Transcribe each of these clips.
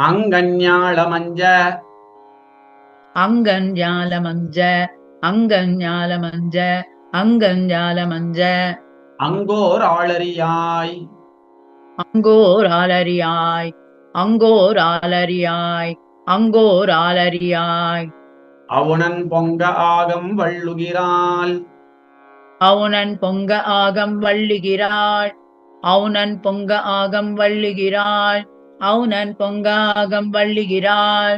அங்கஞாளமஞ்ச அங்கஞ்ஞாலமஞ்ச அங்கஞ்ஞாலமஞ்ச அங்கஞ்ஞாலமஞ்ச அங்கோர் ஆளறியாய். அங்கோர் ஆலரியாய் அங்கோர் ஆலரியாய் அங்கோர் ஆலரியாய் அவுணன் பொங்க ஆகம் வள்ளுகிறாள். அவுணன் பொங்க ஆகம் வள்ளுகிறாள். அவுணன் பொங்க ஆகம் வள்ளுகிறாள். அவுணன் பொங்க ஆகம் வள்ளுகிறாள்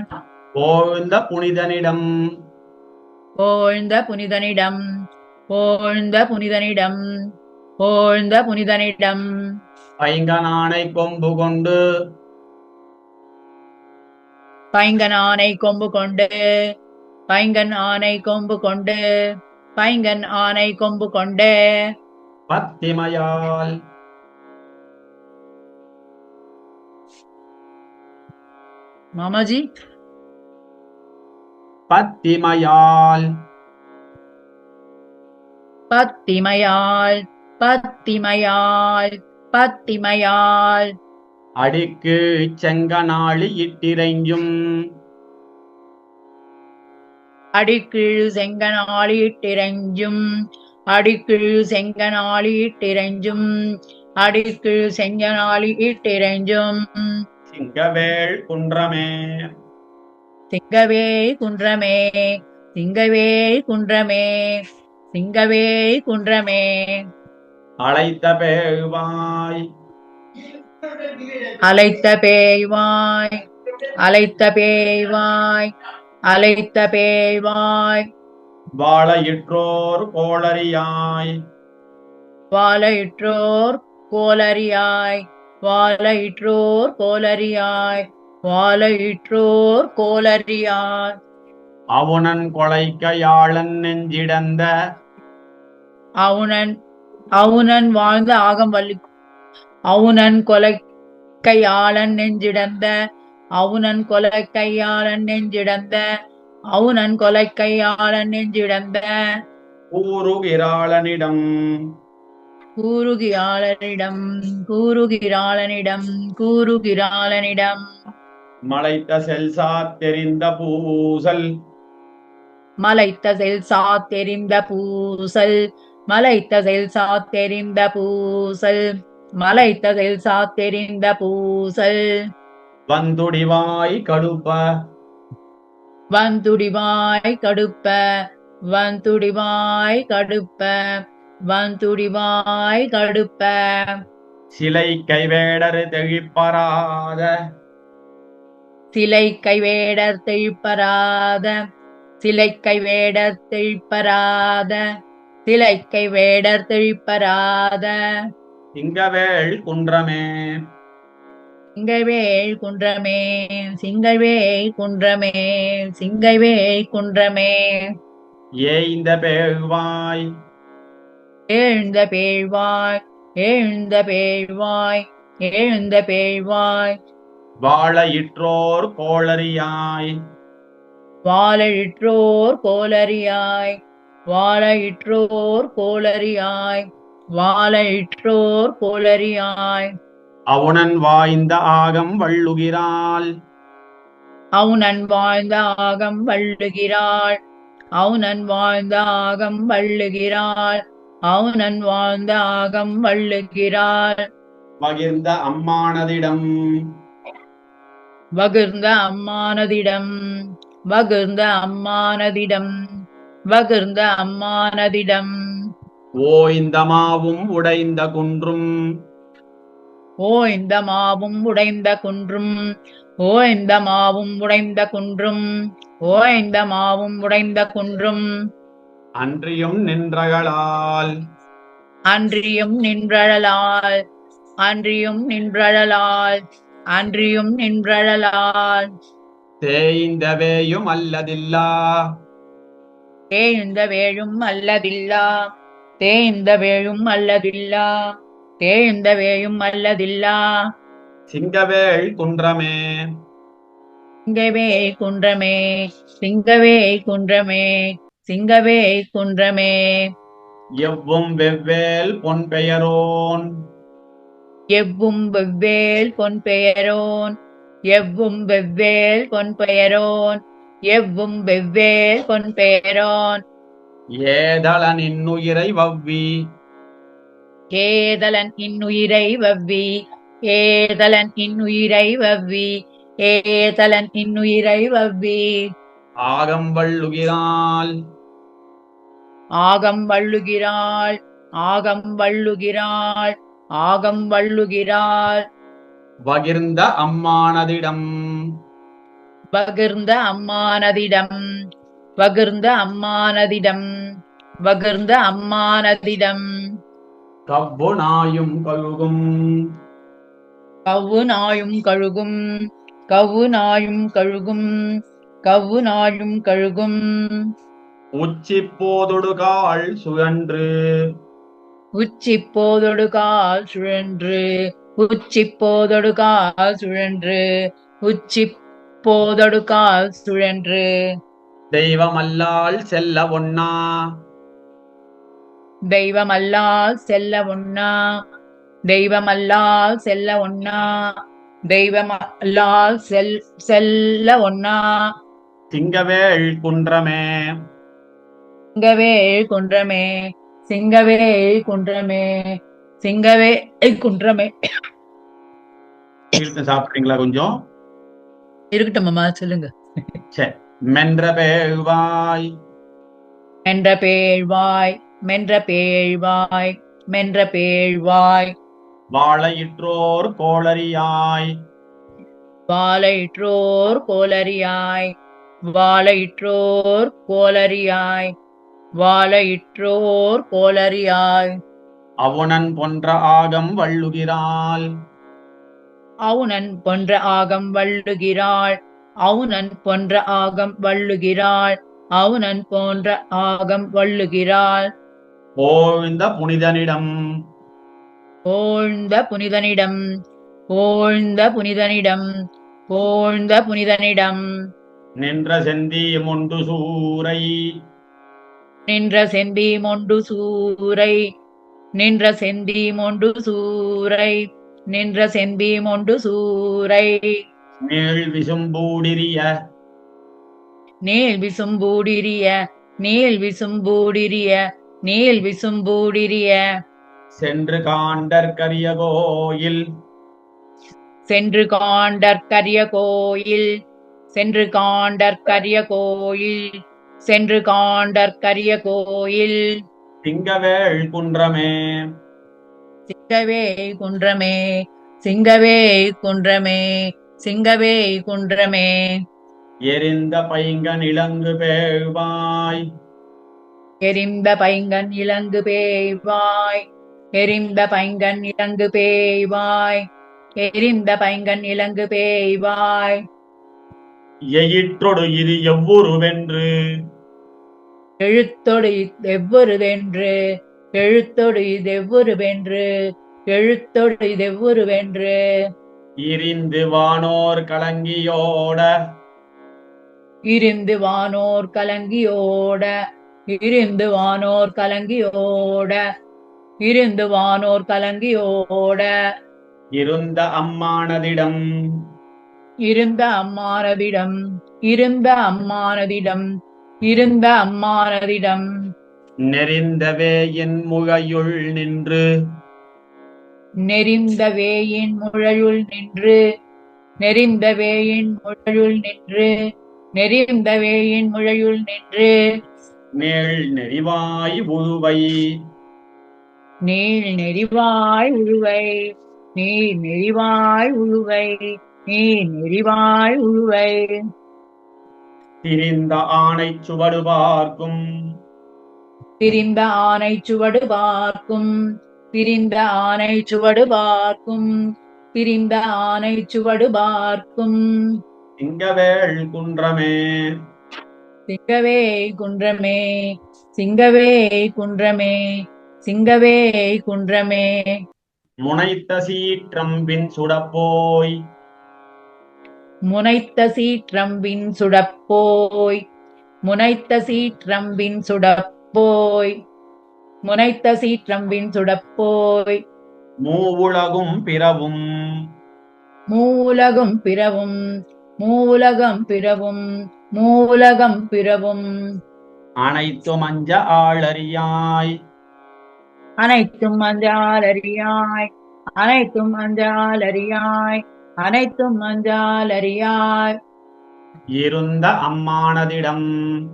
போழ்ந்த புனிதனிடம் போழ்ந்த புனிதனிடம் போழ்ந்த புனிதனிடம் போழ்ந்த புனிதனிடம் பைங்கனானை கொம்பு கொண்டு பைங்கன் ஆனை கொம்பு கொண்டு பைங்கன் ஆனை கொம்பு கொண்டு பைங்கன் ஆனை கொம்பு கொண்டு பத்திமையால் மாமாஜி? பத்திமையால். பத்திமையால் பத்திமையால் பத்திமையால். அடிக்கு செங்கனாளி இட்டிரைஞ்சும் அடிக்கீழ் செங்கனாளியிட்டிரஞ்சும் அடிக்கீழ் செங்கனாளியிட்டிரஞ்சும் அடிக்கீழ் செங்கனாளியிட்டிரஞ்சும் சிங்கவேள் குன்றமே. சிங்கவே குன்றமே. சிங்கவே குன்றமே. சிங்கவே குன்றமே. அழைத்த பேழ்வாய் அலைத்த பேய்வாய். அலைத்த பேய்வாய். அலைத்த பேய்வாய். வாழையிற்றோர் கோளறியாய். வாழையிற்றோர் கோலரியாய் வாழையிற்றோர் கோலரியாய் வாழையிற்றோர் கோலரியாய் அவுணன் கொலைக்க யாழன் நெஞ்சிடந்த அவுணன் அவுணன் வாழ்ந்த ஆகம் வள்ளி அவுணன் கொலைக்கையாளன் நெஞ்சிடந்த அவுணன் கொலைக்கையாளன் நெஞ்சிடந்த அவுணன் கொலைக்கையாளன் நெஞ்சிடந்த. கூறுகிறாளனிடம் கூறுகிராளனிடம் கூறுகிராளனிடம் மலைத்த செல்சாத் தெரிந்த பூசல். மலைத்த செல் சாத்தெறிந்த பூசல். மலைத்த செல் சாத்தெறிந்த பூசல். மலைத்த செல் சாத்தெறிந்த பூசல். வந்துடிவாய் கடுப்ப. வந்துடிவாய் கடுப்ப. வந்துடிவாய் கடுப்ப. வந்துடிவாய் கடுப்ப சிலை கைவேடரு தெழிப்பராத. சிலை கைவேடர் தெழிப்பராத. சிலை கைவேடர் தெழிப்பராத. சிலை கைவேடர் தெழிப்பராத. சிங்கவேள் குன்றமே. சிங்கைவேல் குன்றமே. சிங்கைவேல் குன்றமே. சிங்கைவேல் குன்றமே. ஏய்ந்த பேழ்வாய். எழுந்த பேழ்வாய் எழுந்த பேழ்வாய் எழுந்த பேழ்வாய். வாழையிற்றோர் கோளறியாய். வாழையிற்றோர் கோலரியாய் வாழையிற்றோர் கோலரியாய் வாழையிற்றோர் கோலரியாய் அவுணன் வாய்ந்த ஆகம் வள்ளுகிறாள். அவுணன் வாழ்ந்த ஆகம் வள்ளுகிறாள். அவுணன் வாழ்ந்த ஆகம் வள்ளுகிறாள். அவுணன் வாழ்ந்த ஆகம் வள்ளுகிறாள். பகிர்ந்த அம்மானதிடம். வகிர்ந்த அம்மானதிடம். வகிர்ந்த அம்மானதிடம். வகிர்ந்த அம்மானதிடம். ஓய்ந்த மாவும் உடைந்த குன்றும். ஓ இந்த மாவும் உடைந்த குன்றும். ஓ இந்த மாவும் உடைந்த குன்றும். ஓ இந்த மாவும் உடைந்த குன்றும். அன்றியும் நின்றகளால் அன்றியும் நின்றழலால். அன்றியும் நின்றழலால். அன்றியும் நின்றழலால். தேய்ந்தவேயும் அல்லதில்லா. தேய்ந்த வேழும் அல்லதில்லா. தேய்ந்த வேழும் அல்லதில்லா. தேய்ந்த வேழும் அல்லதில்லா. சிங்கவேள் குன்றமே. சிங்கவே குன்றமே. சிங்கவே குன்றமே. சிங்கவே குன்றமே. எவ்வும் வெவ்வேல் பொன் பெயரோன். எவ்வும் வெவ்வேல் பொன் பெயரோன். எவ்வும் வெவ்வேல் பொன்பெயரோன் எவ்வும் வெவ்வேல் பொன்பெயரோன் ஏதளன் இன்னுயிரை வவ்வி. ஏதலன் இன்னுயிரை வவ்வி. ஏதலன் இன்னுயிரை வவ்வி. ஏதலன் இன்னுயிரை வவ்வி. ஆகம் வள்ளுகிறாள் ஆகம் வள்ளுகிறாள் ஆகம் வள்ளுகிறாள் ஆகம் வள்ளுகிறாள். பகிர்ந்த அம்மானதிடம். பகிர்ந்த அம்மானதிடம். பகிர்ந்த அம்மானதிடம். பகிர்ந்த அம்மானதிடம். கவ்வு நாயும் கழுகும். கவ்வு நாயும் கழுகும். கவ்வு நாயும் கழுகும். கவ்வு நாயும் கழுகும். உச்சி போதொடுகாள் சுழன்று. உச்சி போதொடு கால் சுழன்று. உச்சி போதொடு கால் சுழன்று. உச்சி போதொடு கால் சுழன்று. தெய்வமல்லால் செல்ல ஒண்ணா. தெய்வமல்லால் செல்ல ஒண்ணா. தெய்வமல்லால் செல்ல ஒண்ணா. தெய்வமல்லால் செல் செல்ல ஒண்ணா. சிங்கவேள் குன்றமே. சிங்கவேள் குன்றமே சிங்கவேள் குன்றமே சிங்கவேள் குன்றமே. சாப்பிடுறீங்களா கொஞ்சம்? இருக்கட்டும் அம்மா சொல்லுங்க. மென்ற பேழ்வாய். மென்ற பேழ்வாய் மென்ற பேழ்வாய் மென்ற பேழ்வாய். வாழையிற்றோர் கோளரியாய் வாழையிற்றோர் கோலரியாய் வாழையிற்றோர் கோலரியாய் வாழையிற்றோர் கோலரியாய் அவுணன் போன்ற ஆகம் வள்ளுகிறாள். அவுணன் பொன்ற ஆகம் வள்ளுகிறாள். அவுணன் பொன்ற ஆகம் வள்ளுகிறாள். அவுணன் போன்ற ஆகம் வள்ளுகிறாள். ஓழ்ந்த புனிதனிடம். ஓழ்ந்த புனிதனிடம். ஓழ்ந்த புனிதனிடம். ஓழ்ந்த புனிதனிடம். நின்ற செந்தி முண்டு சூரை. நின்ற செந்தி மொண்டு சூரை நின்ற செந்தி மொண்டு சூரை நின்ற செந்தி மொண்டு சூரை. நீள் விசும்பூடிரிய. நீள் விசும்பூடிரிய நீள் விசும்பூடிரிய நீள் விசும்பூடிரிய. சென்று காண்டற்கரிய கோயில். சென்று காண்டற்கரிய கோயில் சென்று காண்டற்கரிய கோயில். சென்று காண்டற்கரிய கோயில். திங்கவேள் குன்றமே. சிங்கவே குன்றமே. சிங்கவே குன்றமே. சிங்கவே குன்றமே. எரிந்த பைங்கன் இளங்கு பேழ்வாய். எரிந்த பைங்கன் இலங்கு பேய்வாய் எரிந்த பைங்கன் இலங்கு பேய்வாய் எரிந்த பைங்கன் இலங்கு பேய்வாய் எயிற்றொடு இது எவ்வுருவென்று? எழுத்தொடு இதெவ்வொருவென்று எழுத்தொடு இதெவ்வொருவென்று எழுத்தொடு இதெவ்வொருவென்று இரிந்து வானோர் கலங்கியோட. இருந்து வானோர் கலங்கியோட. இருந்து வானோர் கலங்கியோட. இருந்து வானோர் கலங்கியோட. இருந்த அம்மானதிடம் இருந்த அம்மானதிடம் இருந்த அம்மானதிடம் இருந்த அம்மானதிடம். நெறிந்தவே என் முகையுள் நின்று. நெறிந்த வேயின் முழையுள் நின்று. நெறிந்த வேயின் முழையுள் நின்று. நெறிந்த வேயின் முழையுள் நின்று. நேள் நெறிவாய் உழுவை நீள் நெறிவாய் உழுவை நீர் நெறிவாய் உழுவை நீர் நெறிவாய் உழுவை திரிந்த ஆணை சுவடு பார்க்கும். பிரிந்த ஆனை சுவடு பார்க்கும். பிரிந்த ஆனை சுவடு பார்க்கும். பிரிந்த ஆனை சுவடு பார்க்கும். திங்கவேள் குன்றமே. சிங்கவே குன்றமே. சிங்கவே குன்றமே. சிங்கவே குன்றமே. முனைத்த சீற்றம்பின் சுடப்போய். முனைத்த சீற்றம்பின் சுடப்போய் முனைத்த சீற்றம்பின் சுடப்போய் முனைத்த சீற்றம்பின் சுடப்போய். மூவுலகும் பிறவும். மூலகம் பிறவும் மூலகம் பிறவும் மூலகம் பிறவும். அனைத்தும் அஞ்ச ஆளறியாய். அனைத்தும் அஞ்சாலறியாய் அனைத்தும் அஞ்சாலறியாய் அனைத்தும் அஞ்சாலறியாய் இருந்த அம்மானதிடம்.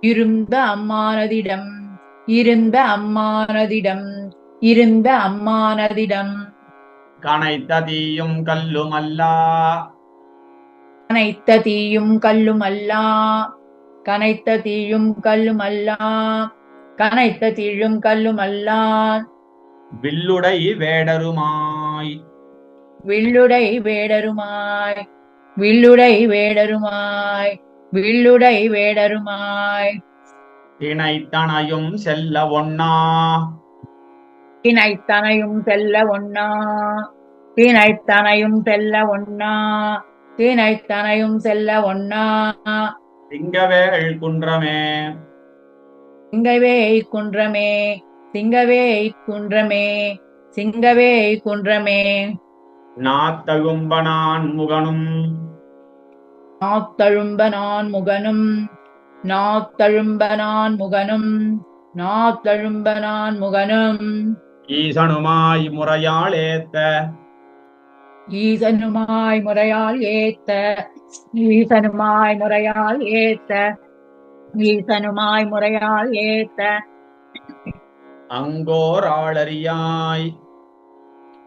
இருந்த அம்மானதிடம். இருந்த அம்மானதிடம். இருந்த அம்மானதிடம். கனைத்த தீயும் கல்லுமல்லா கனைத்த தீயும் கல்லும் அல்லா. கனைத்த தீயும் கல்லும் அல்லா. கனைத்த தீயும் கல்லும் அல்லா. வில்லுடை வேடருமாய். வில்லுடை வேடருமாய் வில்லுடை வேடருமாய் வில்லுடை வேடருமாய். இணைத்தனையும் செல்ல ஒண்ணா. தினைத்தனையும் செல்ல ஒண்ணா. தினைத்தனையும் செல்ல ஒண்ணா. தினைத்தனையும் செல்ல ஒண்ணா. திங்கவேள் குன்றமே. சிங்கவே குன்றமே. சிங்கவே குன்றமே. சிங்கவே குன்றமே. நாத்தழும்பனான் முகனும். நாத்தழும்ப நான் முகனும். நாத்தழும்ப நான் முகனும். நாத்தழும்ப நான் முகனும். ஈசனுமாய் முறையால் ஏத்த. ஈசனுமாய் முறையால் ஏத்த. ஈசனுமாய் முறையால் ஏத்த. ஈசனுமாய் முறையால் ஏத்த. அங்கோர் ஆளறியாய்.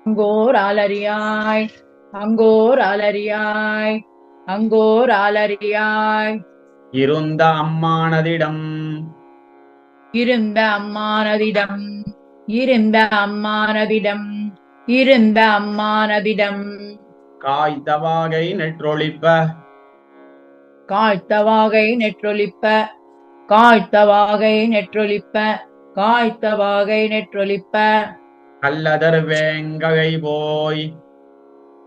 அங்கோர் ஆலரியாய் அங்கோர் ஆலரியாய் அங்கோர் ஆலரியாய் இருந்த அம்மானதிடம். இருந்த அம்மானதிடம் இருந்த அம்மானதிடம் இருந்த அம்மானதிடம். காய்த்தவாகை நெற்றொழிப்ப. காய்த்தவாகை நெற்றொலிப்ப காய்த்தவாகை நெற்றொலிப்ப காய்த்தவாகை நெற்றொலிப்ப கல்லதர் வேங்ககை போய்.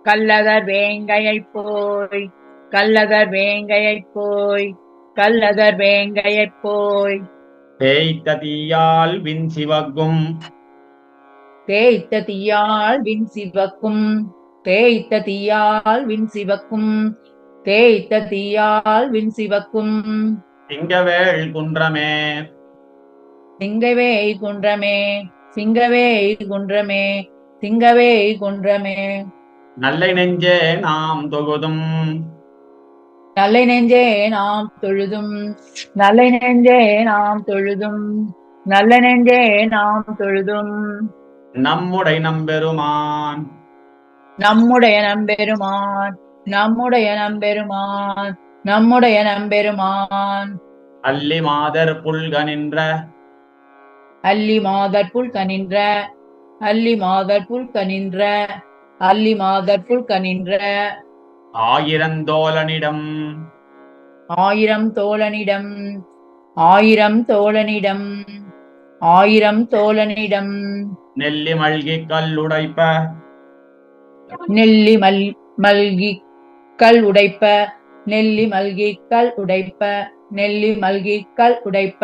கல்லதர் வேங்கையைப் போய். கல்லதர் வேங்கையைப் போய். கல்லதர் வேங்கையைப் போய். தேய்த்த தீயால் வின் சிவக்கும். தேய்த்த தீயால் விண் சிவக்கும். தேய்த்த தீயால் விண் சிவக்கும். தேய்த்த தீயால் விண் சிவக்கும். திங்கவேள் குன்றமே. சிங்கவே குன்றமே. சிங்கவே குன்றமே சிங்கவே குன்றமே நல்லை நெஞ்சே நாம் தொகுதும் நல்லை நெஞ்சே நாம் தொழுதும். நல்லை நெஞ்சே நாம் தொழுதும். நல்ல நெஞ்சே நாம் தொழுதும். நம்முடை நம்பெருமான். நம்முடைய நம்பெருமான். நம்முடைய நம்பெருமான். நம்முடைய நம்பெருமான். அல்லி மாதர் புல்க நின்ற அல்லி மாதர் புல் கனின்ற அல்லி மாதர் புல் கனின்ற அல்லி மாதர் புல் கனின்ற. ஆயிரந்தோலனிடம் ஆயிரம் தோழனிடம் ஆயிரம் தோழனிடம் ஆயிரம் தோழனிடம். நெல்லி மல்கி கல்லுடைப்ப நெல்லி மல் மல்கி கல் உடைப்ப. நெல்லி மல்கி கல் உடைப்ப. நெல்லி மல்கி கல் உடைப்ப.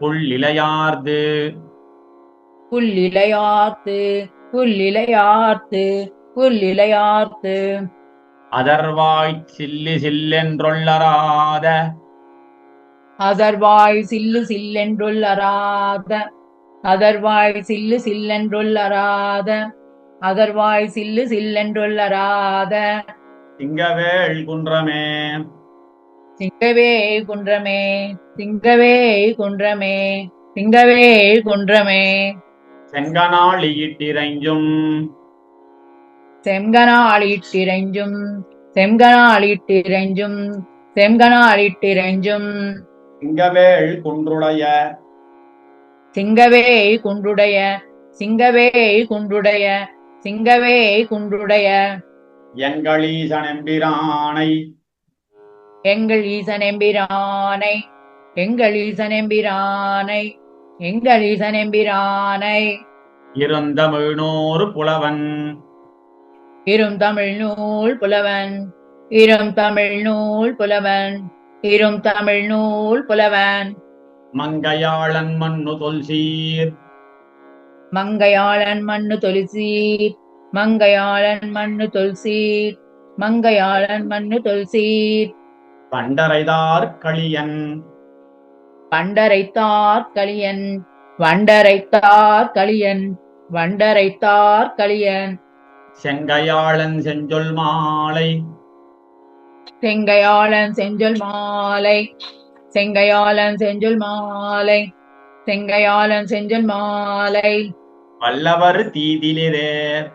புல்லிலையார்து புல்லிலையார்த்து புல்லிலையார்த்து புல்லிலையார்த்து அதர்வாய்ச் சில்லி சில்லென்றொள்ளராத. அதர்வாய் சில்லு சில்லென்றுள்ளராத. அதர்வாய் சில்லு சில்லென்றுள்ளராத. அதர்வாய் சில்லு சில்லென்றுள்ளராத. திங்கவேள் குன்றமே. சிங்கவே குன்றமே சிங்கவே குன்றமே சிங்கவே குன்றமே. செங்கனாளியிட்டிரைஞ்சும் செம்கனாளிட்டிரைஞ்சும் செம்கனாளிட்டிரைஞ்சும் செம்கனாளிட்டிரைஞ்சும் திங்கவேள் குன்றுடைய. சிங்கவே குன்றுடைய சிங்கவே குன்றுடைய சிங்கவே குன்றுடைய. எங்களீசனெம்பிரானை எங்கள் ஈசனெம்பிரானை எங்கள் ஈசனெம்பிரானை எங்கள் ஈசனெம்பிரானை. இருந்தமிழ்நூறு புலவன். இரும் தமிழ் நூல் புலவன் இரும் தமிழ் நூல் புலவன் இரும் தமிழ் நூல் புலவன். மங்கையாளன் மண்ணு தொல்சீர். மங்கையாளன் மண்ணு தொலிசீர் மங்கையாளன் மண்ணு தொல்சீர் மங்கையாளன் மண்ணு தொல்சீர். பண்டரைதார் களியன் களியன் வண்டரைத்தார் களியன் வண்டரைத்தார் களியன் செங்கையாளன் செஞ்சொல் மாலை. செங்கையாளன் செஞ்சொல் மாலை. செங்கையாளன் செஞ்சொல் மாலை. செங்கையாளன் செஞ்சொல் மாலை. வல்லவர் தீதிலிரே.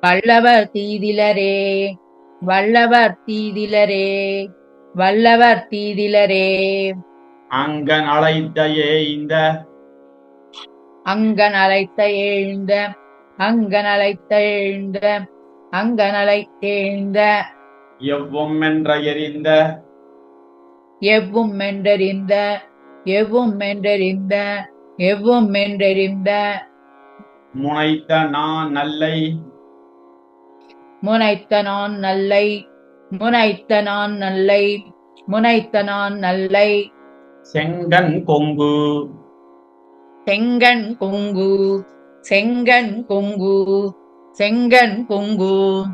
வல்லவர் தீதிலரே. வல்லவர் தீதிலரே. வல்லவர் தீதிலரே. அங்கன் அழைத்தையே இந்த. அங்கன் அழைத்த எழுந்த அங்கன் அழைத்த எழுந்த அங்கன் அழைத்தெழுந்த எவ்வும் என்ற எரிந்த எவ்வும் மென்றறிந்த. எவ்வும் மென்றறிந்த. எவ்வும் மென்றறிந்த. முனைத்த நான் நல்லை முனைத்த நான் நல்லை முனைத்த நான் நல்லை முனைத்த நான் நல்லை. செங்கன் கொங்கு. செங்கன் கொங்கு செங்கன் கொங்கு செங்கன் கொங்கு.